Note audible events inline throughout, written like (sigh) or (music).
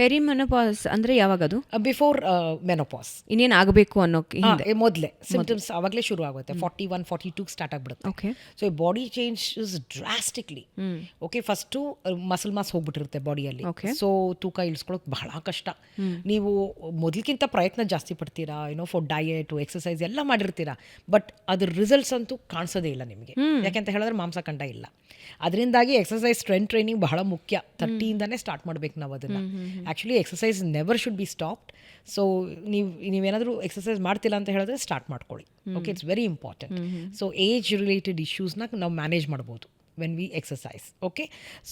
Perimenopause ಅಂದ್ರೆ ಯಾವಾಗ ಅದು ಬಿಫೋರ್ ಮೆನೋಪಾಸ್ ಇನ್ನೇನ್ ಆಗಬೇಕು ಅನ್ನೋಕೆ ಮೊದಲೇ. ಸಿಂಪ್ಟಮ್ಸ್ ಆವಾಗಲೇ ಶುರು ಆಗುತ್ತೆ. Forty one forty two start ಆಗ್ಬಿಡುತ್ತೆ. Okay so body change is drastically okay first muscle mass ಹೋಗ್ಬಿಟ್ಟಿರುತ್ತೆ ಬಾಡಿಯಲ್ಲಿ ಓಕೆ ಸೊ ತೂಕ ಇಳಿಸ್ಕೊಳ್ಳೋಕೆ ಬಹಳ ಕಷ್ಟ. ನೀವು ಮೊದಲಿಗಿಂತ ಪ್ರಯತ್ನ ಜಾಸ್ತಿ ಪಡ್ತೀರಾ? ಏನೋ ಫಾರ್ ಡಯಟ್ ಎಕ್ಸಸೈಸ್ ಎಲ್ಲ ಮಾಡಿರ್ತೀರಾ? ಬಟ್ ಅದ್ರ ರಿಸಲ್ಟ್ಸ್ ಅಂತೂ ಕಾಣಿಸೋದೇ ಇಲ್ಲ ನಿಮಗೆ. ಯಾಕೆಂತ ಹೇಳಿದ್ರೆ ಮಾಂಸಖಂಡ ಇಲ್ಲ. ಅದರಿಂದಾಗಿ ಎಕ್ಸಸೈಸ್ ಸ್ಟ್ರೆಂತ್ ಟ್ರೈನಿಂಗ್ ಬಹಳ ಮುಖ್ಯ. ತರ್ಟಿಯಿಂದನೇ ಸ್ಟಾರ್ಟ್ ಮಾಡ್ಬೇಕು ನಾವು ಅದನ್ನು actually exercise never should be stopped so ನೀವು ನೀವೇನಾದರೂ ಎಕ್ಸಸೈಸ್ ಮಾಡ್ತಿಲ್ಲ ಅಂತ ಹೇಳಿದ್ರೆ ಸ್ಟಾರ್ಟ್ ಮಾಡ್ಕೊಳ್ಳಿ. Okay it's very important so age related ಇಶ್ಯೂಸ್ನ ನಾವು ಮ್ಯಾನೇಜ್ ಮಾಡ್ಬೋದು when we exercise okay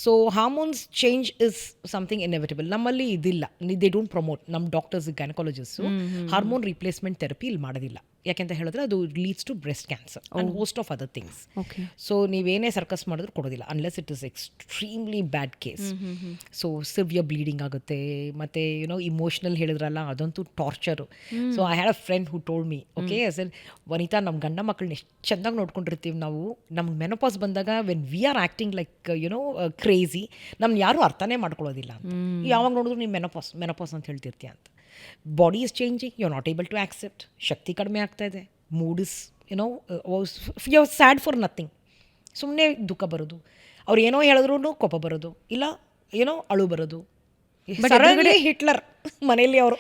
so hormones change is something inevitable ನಮ್ಮಲ್ಲಿ ಇದಿಲ್ಲ. ದೇ ಡೋಂಟ್ ಪ್ರಮೋಟ್ ನಮ್ಮ doctors gynaecologist hormone replacement therapy ಇಲ್ಲಿ ಮಾಡೋದಿಲ್ಲ. ಯಾಕೆಂತ ಹೇಳಿದ್ರೆ ಅದು leads to breast cancer and host of other things okay so ನೀವೇನೇ ಸರ್ಕಸ್ ಮಾಡಿದ್ರು ಕೊಡೋದಿಲ್ಲ unless it is extremely bad case so severe bleeding ಆಗುತ್ತೆ ಮತ್ತು ಯುನೋ ಇಮೋಷ್ನಲ್ ಹೇಳಿದ್ರಲ್ಲ ಅದಂತೂ torture so I had a friend who told me okay sir Vanitha ನಮ್ಮ ಗಂಡ ಮಕ್ಕಳನ್ನ ಎಷ್ಟು ಚೆಂದಾಗಿ ನೋಡ್ಕೊಂಡಿರ್ತೀವಿ ನಾವು. ನಮ್ಗೆ ಮೆನೋಪಾಸ್ ಬಂದಾಗ when we are acting like you know crazy ನಮ್ಮ ಯಾರೂ ಅರ್ಥನೇ ಮಾಡ್ಕೊಳ್ಳೋದಿಲ್ಲ ಅಂತ. ಯಾವಾಗ ನೋಡಿದ್ರು ನೀವು ಮೆನೋಪಾಸ್ ಮೆನೋಪಾಸ್ ಅಂತ ಹೇಳ್ತಿರ್ತೀಯ ಅಂತ. Body is changing you not able to accept ಶಕ್ತಿ ಕಡಿಮೆ ಆಗ್ತಾ ಇದೆ mood is you know you sad for nothing ಸುಮ್ಮನೆ ದುಃಖ ಬರೋದು. ಅವ್ರು ಏನೋ ಹೇಳಿದ್ರು ಕೋಪ ಬರೋದು. ಇಲ್ಲ ಏನೋ ಅಳು ಬರೋದು. ಹಿಟ್ಲರ್ ಮನೆಯಲ್ಲಿ ಅವರು.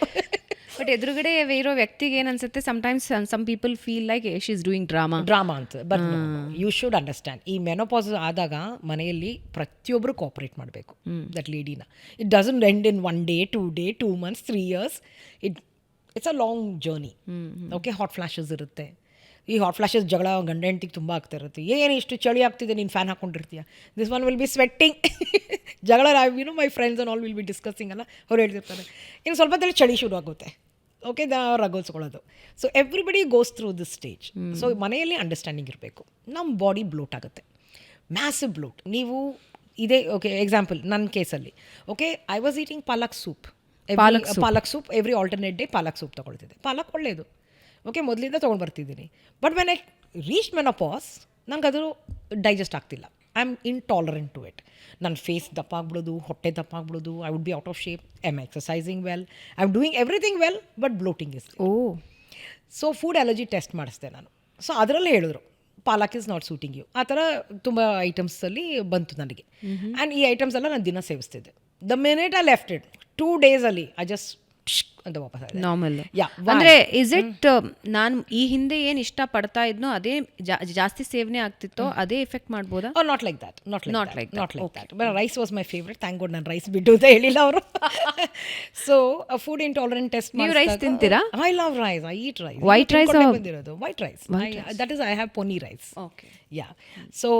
ಬಟ್ ಎದುರುಗಡೆ ಇರೋ ವ್ಯಕ್ತಿಗೆ ಏನ್ ಅನ್ಸುತ್ತೆ? Sometimes some people feel like she is doing drama drama ಅಂತ. ಬಟ್ ಯು ಶುಡ್ ಅಂಡರ್ಸ್ಟ್ಯಾಂಡ್ ಈ ಮೆನೋಪಾಸ್ ಆದಾಗ ಮನೆಯಲ್ಲಿ ಪ್ರತಿಯೊಬ್ಬರು ಕೋಪರೇಟ್ ಮಾಡಬೇಕು that ಲೇಡಿನ it doesn't end in one day two day two months three years it it's a long journey okay hot flashes ಇರುತ್ತೆ. ಈ hot flashes ಜಗಳ ಗಂಡ ಹೆಂಡ್ತಿಗೆ ತುಂಬ ಆಗ್ತಾ ಇರುತ್ತೆ. ಏನು ಇಷ್ಟು ಚಳಿ ಆಗ್ತಿದೆ ನೀನು fan ಹಾಕೊಂಡಿರ್ತೀಯ? This one will be sweating ಜಗಳ you know my friends on all will be discussing ಅಲ್ಲ ಅವ್ರು ಹೇಳ್ತಿರ್ತಾರೆ. ಇನ್ನು ಸ್ವಲ್ಪ ಹೊತ್ತಲ್ಲಿ ಚಳಿ ಶುರು ಆಗುತ್ತೆ okay the ರಗೋಲ್ಸ್ಕೊಳ್ಳೋದು so everybody goes through this stage so ಮನೆಯಲ್ಲಿ ಅಂಡರ್ಸ್ಟ್ಯಾಂಡಿಂಗ್ ಇರಬೇಕು. ನಮ್ಮ ಬಾಡಿ ಬ್ಲೋಟ್ ಆಗುತ್ತೆ. ಮ್ಯಾಸಿವ್ ಬ್ಲೋಟ್ ನೀವು ಇದೇ ಓಕೆ ಎಕ್ಸಾಂಪಲ್ ನನ್ನ ಕೇಸಲ್ಲಿ okay I was eating palak soup palak palak soup every alternate day palak soup ತೊಗೊಳ್ತಿದ್ದೆ. ಪಾಲಕ್ ಒಳ್ಳೆಯದು ಓಕೆ ಮೊದಲಿಂದ ತೊಗೊಂಡು ಬರ್ತಿದ್ದೀನಿ. But when I reach menopause ನಂಗೆ ಅದು ಡೈಜೆಸ್ಟ್ ಆಗ್ತಿಲ್ಲ. I am intolerant to it ನನ್ನ ಫೇಸ್ ದಪ್ಪ ಆಗ್ಬಿಡೋದು ಹೊಟ್ಟೆ ದಪ್ಪ ಆಗ್ಬಿಡೋದು I would be out of shape I am exercising well I am doing everything well but bloating is oh so food allergy test ಮಾಡಿಸ್ದೆ ನಾನು. So ಅದರಲ್ಲೇ ಹೇಳಿದ್ರು palak is not suiting you ಆ ಥರ ತುಂಬ ಐಟಮ್ಸಲ್ಲಿ ಬಂತು ನನಗೆ. ಆ್ಯಂಡ್ ಈ ಐಟಮ್ಸ್ ಎಲ್ಲ ನಾನು ದಿನ ಸೇವಿಸ್ತಿದ್ದೆ. The minute I left it two ಡೇಸಲ್ಲಿ ಐ ಜಸ್ಟ್ ಅಂತ ವಾಪಸ್ ನಾರ್ಮಲ್? ಅಂದ್ರೆ ಇಸ್ ಇಟ್ ನಾನು ಈ ಹಿಂದೆ ಏನು ಇಷ್ಟ ಪಡ್ತಾ ಇದ್ನೋ ಅದೇ ಜಾಸ್ತಿ ಸೇವನೆ ಆಗ್ತಿತ್ತೋ ಅದೇ ಎಫೆಕ್ಟ್ ಮಾಡ್ಬೋದಾ? ಓ not like that not not like not like that but rice was my favourite thank. Thank ನಾನು ರೈಸ್ ಬಿಟ್ಟು ಅಂತ ಹೇಳಿಲ್ಲ ಅವರು. ಸೊ ಫುಡ್ ಇಂಟಾಲರೆಂಟ್ ಟೆಸ್ಟ್ ನೀವು ರೈಸ್ ತಿಂತೀರಾ? I love rice I eat rice white rice ಬಂದಿರೋದು. White rice that is I have Ponni rice okay yeah so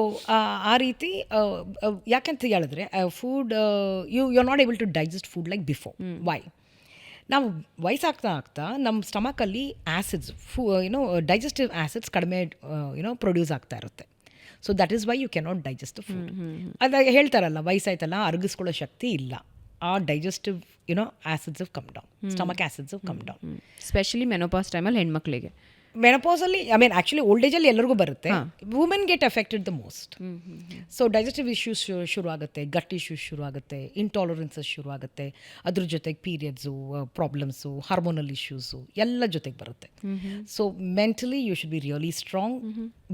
ಆ ರೀತಿ ಯಾಕೆಂತ ಆ, ಯಾಕಂತ ಹೇಳಿದ್ರೆ food you you are not able to digest food like before why ನಾವು ವಯಸ್ಸಾಗ್ತಾ ಆಗ್ತಾ ನಮ್ಮ ಸ್ಟಮಕಲ್ಲಿ ಆ್ಯಸಿಡ್ಸ್ ಫು ಯುನೋ ಡೈಜೆಸ್ಟಿವ್ ಆ್ಯಸಿಡ್ಸ್ ಕಡಿಮೆ ಯುನೋ ಪ್ರೊಡ್ಯೂಸ್ ಆಗ್ತಾ ಇರುತ್ತೆ. So that is why you cannot digest food ಅದಾಗ ಹೇಳ್ತಾರಲ್ಲ ವಯಸ್ಸಾಯ್ತಲ್ಲ ಅರಗಿಸ್ಕೊಳ್ಳೋ ಶಕ್ತಿ ಇಲ್ಲ. ಆ digestive you know acids come down stomach acids come down especially menopause ಟೈಮಲ್ಲಿ ಹೆಣ್ಮಕ್ಳಿಗೆ. ಮೆನಪಾಸಲ್ಲಿ ಐ ಮೀನ್ ಆ್ಯಕ್ಚುಲಿ ಓಲ್ಡ್ ಏಜಲ್ಲಿ ಎಲ್ಲರಿಗೂ ಬರುತ್ತೆ. Women get affected the most so digestive issues ಶುರು ಆಗುತ್ತೆ ಗಟ್ ಇಶ್ಯೂಸ್ ಶುರು ಆಗುತ್ತೆ ಇಂಟಾಲರೆನ್ಸಸ್ ಶುರು ಆಗುತ್ತೆ ಅದ್ರ ಜೊತೆಗೆ ಪೀರಿಯಡ್ಸು ಪ್ರಾಬ್ಲಮ್ಸು ಹಾರ್ಮೋನಲ್ ಇಶ್ಯೂಸು ಎಲ್ಲ ಜೊತೆಗೆ ಬರುತ್ತೆ. So mentally you should be really strong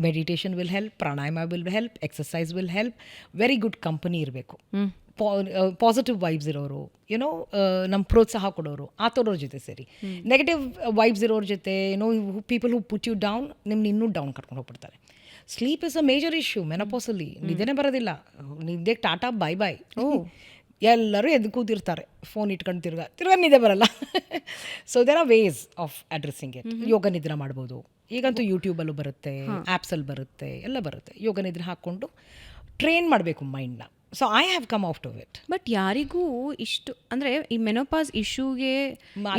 meditation will help pranayama will help exercise will help very good company ಇರಬೇಕು. ಪಾಸಿಟಿವ್ ವೈಬ್ಸ್ ಇರೋರು ಏನೋ ನಮ್ಮ ಪ್ರೋತ್ಸಾಹ ಕೊಡೋರು ಆ ಥರವ್ರ ಜೊತೆ ಸೇರಿ. ನೆಗೆಟಿವ್ ವೈಬ್ಸ್ ಇರೋರ ಜೊತೆ ಏನೋ people who put you down ನಿಮ್ಮನ್ನ ಇನ್ನೂ ಡೌನ್ ಕರ್ಕೊಂಡು ಹೋಗ್ಬಿಡ್ತಾರೆ. Sleep is a major issue ಮೆನಪೋಸಲ್ಲಿ ನಿದ್ದೆನೇ ಬರೋದಿಲ್ಲ. ನಿದ್ದೆ ಟಾಟಾ ಬಾಯ್ ಬಾಯ್ (laughs) ಎಲ್ಲರೂ ಎದ್ದು ಕೂತಿರ್ತಾರೆ ಫೋನ್ ಇಟ್ಕೊಂಡು ತಿರ್ಗಾ ತಿರ್ಗಾ ನಿದ್ದೆ ಬರಲ್ಲ. So there are ways of addressing it yoga nidra ಮಾಡ್ಬೋದು. ಈಗಂತೂ ಯೂಟ್ಯೂಬಲ್ಲೂ ಬರುತ್ತೆ ಆ್ಯಪ್ಸಲ್ಲಿ ಬರುತ್ತೆ ಎಲ್ಲ ಬರುತ್ತೆ. ಯೋಗ ನಿದ್ರೆ ಹಾಕ್ಕೊಂಡು ಟ್ರೈನ್ ಮಾಡಬೇಕು ಮೈಂಡ್ನ so I have come out of it but ಯಾರಿಗೂ ಇಷ್ಟು ಅಂದರೆ ಈ ಮೆನೋಪಾಸ್ ಇಶ್ಯೂಗೆ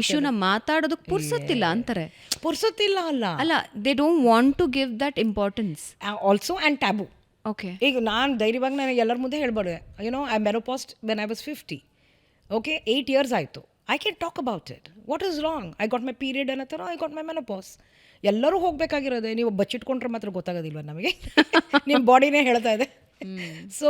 ಇಶ್ಯೂನ ಮಾತಾಡೋದಕ್ಕೆ ಪುರ್ಸೊತ್ತಿಲ್ಲ ಅಂತಾರೆ. ಪುರ್ಸೊತ್ತಿಲ್ಲ ಅಲ್ಲ. ಅಲ್ಲ they don't want to give that importance also and taboo okay ಈಗ ನಾನು ಧೈರ್ಯವಾಗಿ ನಾನು ಎಲ್ಲರ ಮುಂದೆ ಹೇಳ್ಬಾರ್ದು. You know I menopaused when I was fifty okay eight years ಆಯಿತು. I can talk about it what is wrong I got my period ಅನ್ನೋ I got my menopause ಎಲ್ಲರೂ ಹೋಗಬೇಕಾಗಿರೋದೆ ನೀವು ಬಚ್ಚಿಟ್ಕೊಂಡ್ರೆ ಮಾತ್ರ ಗೊತ್ತಾಗೋದಿಲ್ವ ನಮಗೆ? (laughs) ನಿಮ್ಮ ಬಾಡಿನೇ ಹೇಳ್ತಾ ಇದೆ. So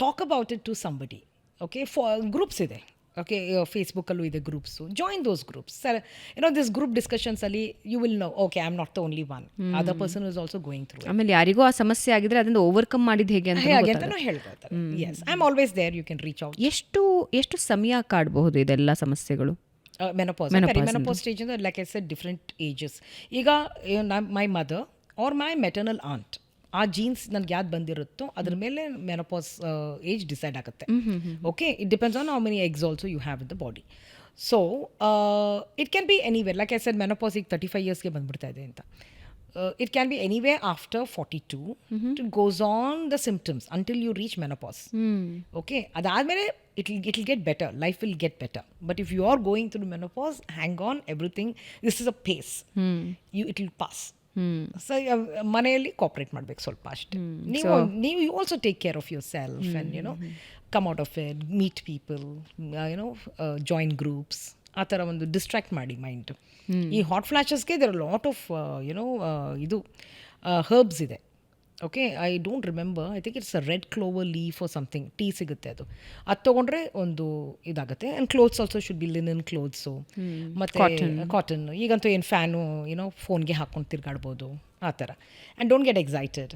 talk about it to somebody okay ಫಾ ಗ್ರೂಪ್ಸ್ ಇದೆ ಓಕೆ ಫೇಸ್ಬುಕ್ಕಲ್ಲೂ ಇದೆ groups join those groups sir ಏನೋ this group ಡಿಸ್ಕಷನ್ಸಲ್ಲಿ you will know okay I am not the only one other person is also going through ಆಮೇಲೆ ಯಾರಿಗೂ ಆ ಸಮಸ್ಯೆ ಆಗಿದ್ರೆ ಅದನ್ನು ಓವರ್ಕಮ್ ಮಾಡಿದ್ ಹೇಗೆ ಅಂತ ಹೇಗೆ ಅಂತಲೂ ಹೇಳ್ಕೊಳ್ತಾರೆ yes I am always there you can reach out ಎಷ್ಟು ಎಷ್ಟು ಸಮಯ ಕಾಡಬಹುದು ಇದೆಲ್ಲ ಸಮಸ್ಯೆಗಳು? Menopause menopause stage like I said different ages ಈಗ my mother or my maternal aunt ಆ ಜೀನ್ಸ್ ನನಗೆ ಯಾವ್ದು ಬಂದಿರುತ್ತೋ ಅದ್ರ ಮೇಲೆ ಮೆನಪಾಸ್ ಏಜ್ ಡಿಸೈಡ್ ಆಗುತ್ತೆ. Okay it depends on how many eggs also you have in the body so it can be anywhere like I said menopause ಈಗ thirty five ಇಯರ್ಸ್ಗೆ ಬಂದ್ಬಿಡ್ತಾ ಇದೆ ಅಂತ. It can be anyway after forty two it goes on the symptoms until you reach menopause okay ಅದಾದಮೇಲೆ it will it will get better life will get better but if you are going through menopause hang on everything this is a phase you it will pass so ಮನೆಯಲ್ಲಿ cooperate ಮಾಡ್ಬೇಕು ಸ್ವಲ್ಪ ಅಷ್ಟೇ. ನೀವು ನೀವು you also take care of yourself and you know come out of it meet people you know join groups ಆ ಥರ ಒಂದು distract ಮಾಡಿ ಮೈಂಡ್ ಈ hot ಫ್ಲ್ಯಾಶಸ್ಗೆ there lot of you know ಇದು ಹರ್ಬ್ಸ್ ಇದೆ. Okay I don't remember I think it's a red clover leaf or something tea ಸಿಗುತ್ತೆ ಅದು. ಅದು ತೊಗೊಂಡ್ರೆ ಒಂದು ಇದಾಗುತ್ತೆ. And clothes also should be linen clothes ಮತ್ತು ಕಾಟನ್ ಈಗಂತೂ ಏನು ಫ್ಯಾನು ಏನೋ ಫೋನ್ಗೆ ಹಾಕ್ಕೊಂಡು ತಿರ್ಗಾಡ್ಬೋದು. ಆ ಥರ. And don't get excited